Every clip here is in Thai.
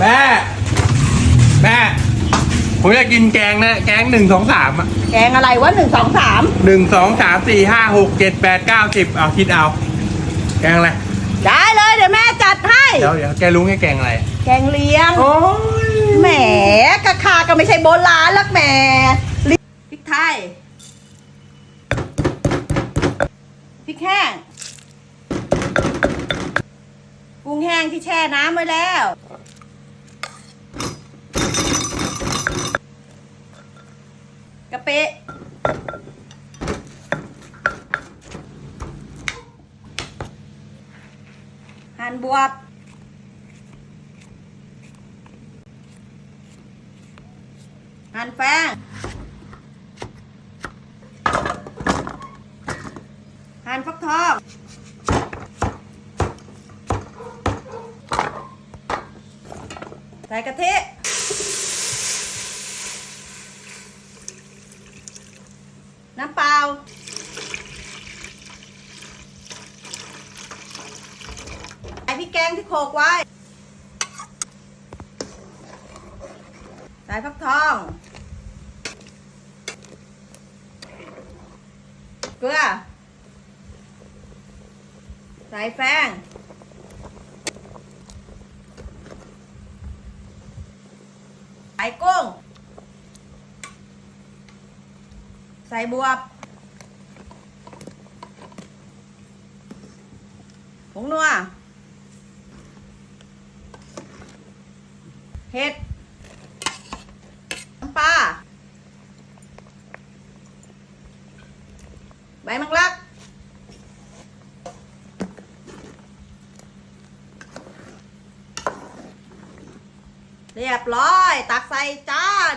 แม่ แม่ ผมอยากกินแกงนะ แกงหนึ่งสองสามอะแกงอะไรวะหนึ่งสองสามหนึ่งสองสามสี่ห้าหกเจ็ดแปดเก้าสิบเอาคิดเอา แกงอะไร ได้เลยเดี๋ยวแม่จัดให้ เดี๋ยวเดี๋ยวแกรู้ไงแกงอะไร แกงเลี้ยง โอ้ยแหมกะคาก็ไม่ใช่โบราณลักแหมพริกไทย พริกแห้ง กุ้งแห้งที่แช่น้ำไว้แล้ว กะปิหั่นบวบหั่นแฟงหั่นฟักทองใส่กะทิ น้ำเปล่าใส่พริกแกงที่โขกไว้ ใส่ฟักทอง เกลือ ใส่แฟงใส่กุ้ง ใส่บวบ งนัวเห็ดน้ำปลาใบมังลักเรียบร้อย ตักใส่จาน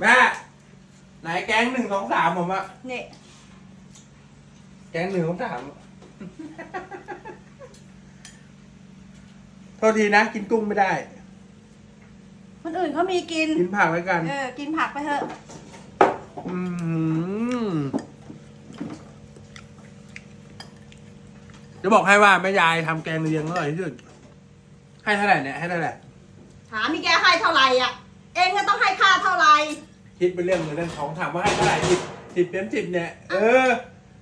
แม่ ไหน แกงหนึ่งสองสามผมอะนี่แกงหนึ่งสองสามโทษทีนะ กินกุ้งไม่ได้ คนอื่นเขามีกิน กินผักไว้กัน เออ กินผักไปเถอะ อืมจะบอกให้ว่าแม่ยายทำแกงเลียงอร่อยที่สุดให้เท่าไหร่เนี่ยให้เท่าไหร่ถามมีแกให้เท่าไหร่อะ เองก็ต้องให้ค่าเท่าไหร่ คิดไปเรื่องเงินเรื่องทองถามว่าให้เท่าไหร่สิบสิบเต็มสิบเนี่ยเออ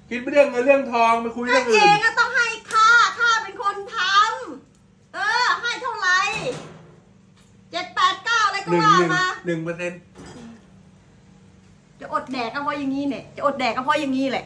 คิดไปเรื่องเงินเรื่องทองไปคุยก็เรื่องเออื่นงก็ต้องให้ค่าค่าเป็นคนทำเออ ให้เท่าไหร่เจ็ดแปดเก้าอะไรก็หนึ่งว่าหนึ่งมา หนึ่งเปอร์เซ็นต์จะอดแดกก็เพราะอย่างนี้เนี่ย จะอดแดกก็เพราะอย่างนี้แหละ